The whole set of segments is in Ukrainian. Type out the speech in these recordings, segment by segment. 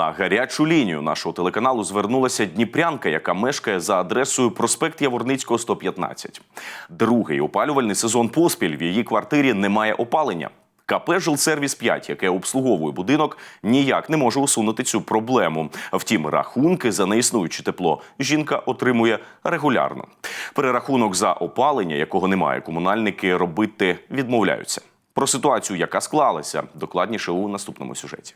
На гарячу лінію нашого телеканалу звернулася дніпрянка, яка мешкає за адресою проспект Яворницького, 115. Другий опалювальний сезон поспіль в її квартирі немає опалення. КП «Жилсервіс 5», яке обслуговує будинок, ніяк не може усунути цю проблему. Втім, рахунки за неіснуюче тепло жінка отримує регулярно. Перерахунок за опалення, якого немає, комунальники робити відмовляються. Про ситуацію, яка склалася, докладніше у наступному сюжеті.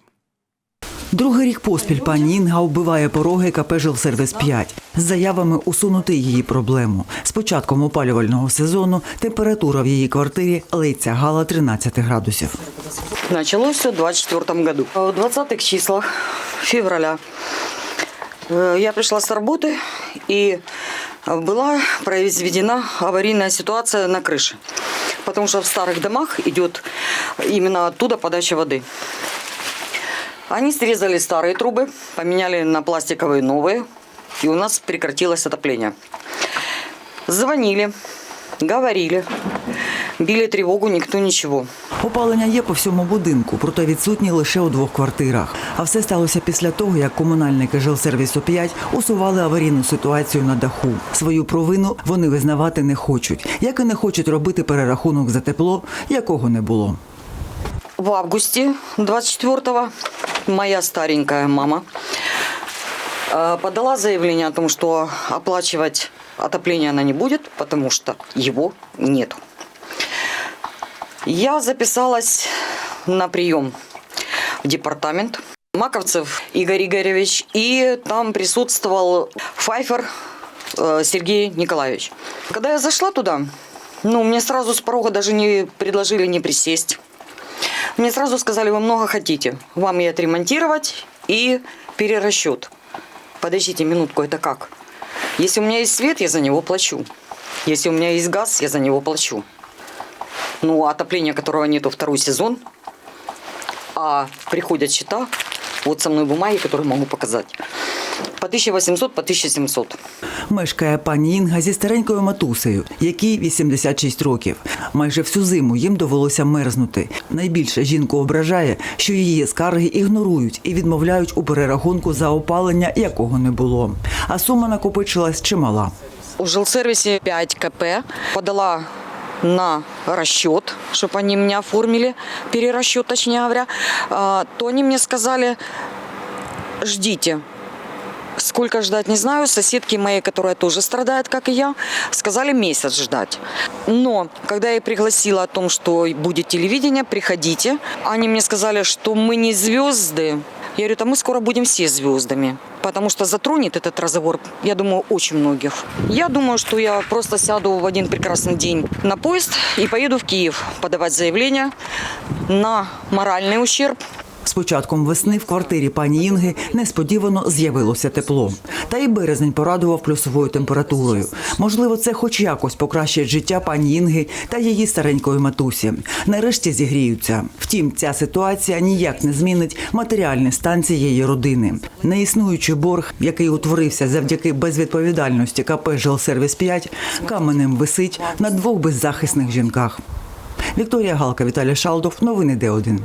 Другий рік поспіль пані Інга вбиває пороги КП «Жилсервіс 5» з заявами усунути її проблему. З початком опалювального сезону температура в її квартирі ледь сягала 13 градусів. Началось все в 24 году. В 20-х числах февраля э, я пришла с работы и была произведена аварийная ситуация на крыше. Потому что в старых домах идет именно оттуда подача воды. Они срезали старые трубы, поменяли на пластиковые новые, и у нас прекратилось отопление. Звонили, говорили, били тревогу, никто ничего. Опалення є по всьому будинку, проте відсутні лише у двох квартирах. А все сталося після того, як комунальники жилсервісу 5 усували аварійну ситуацію на даху. Свою провину вони визнавати не хочуть, як і не хочуть робити перерахунок за тепло, якого не було. В августе 24-го моя старенькая мама э, подала заявление о том, что оплачивать отопление она не будет, потому что его нет. Я записалась на прием в департамент. Маковцев Игорь Игоревич, и там присутствовал Файфер э, Сергей Николаевич. Когда я зашла туда, ну, мне сразу с порога даже не предложили не присесть. Мне сразу сказали, вы много хотите. Вам и отремонтировать, и перерасчет. Подождите минутку, это как? Если у меня есть свет, я за него плачу. Если у меня есть газ, я за него плачу. Ну, отопление, которого нету второй сезон, а приходят счета, вот со мной бумаги, которые могу показать. По 1800, по 1700. Мешкає пані Інга зі старенькою матусею, якій 86 років. Майже всю зиму їм довелося мерзнути. Найбільше жінку ображає, що її скарги ігнорують і відмовляють у перерахунку за опалення, якого не було. А сума накопичилась чимала. В жилсервисе 5 КП подала на расчет, чтобы они мне оформили, перерасчет, точнее говоря, то они мне сказали, ждите. Сколько ждать, не знаю. Соседки мои, которая тоже страдает, как и я, сказали месяц ждать. Но когда я пригласила о том, что будет телевидение, приходите, они мне сказали, что мы не звезды. Я говорю, а мы скоро будем все звездами. Потому что затронет этот разговор, я думаю, очень многих. Я думаю, что я просто сяду в один прекрасный день на поезд и поеду в Киев подавать заявление на моральный ущерб З початком весни в квартирі пані Інги несподівано з'явилося тепло. Та й березень порадував плюсовою температурою. Можливо, це хоч якось покращить життя пані Інги та її старенької матусі. Нарешті зігріються. Втім, ця ситуація ніяк не змінить матеріальний стан цієї родини. Неіснуючий борг, який утворився завдяки безвідповідальності КП «Жилсервіс 5», каменем висить на двох беззахисних жінках. Вікторія Галка, Віталій Шалдов. Новини Д1.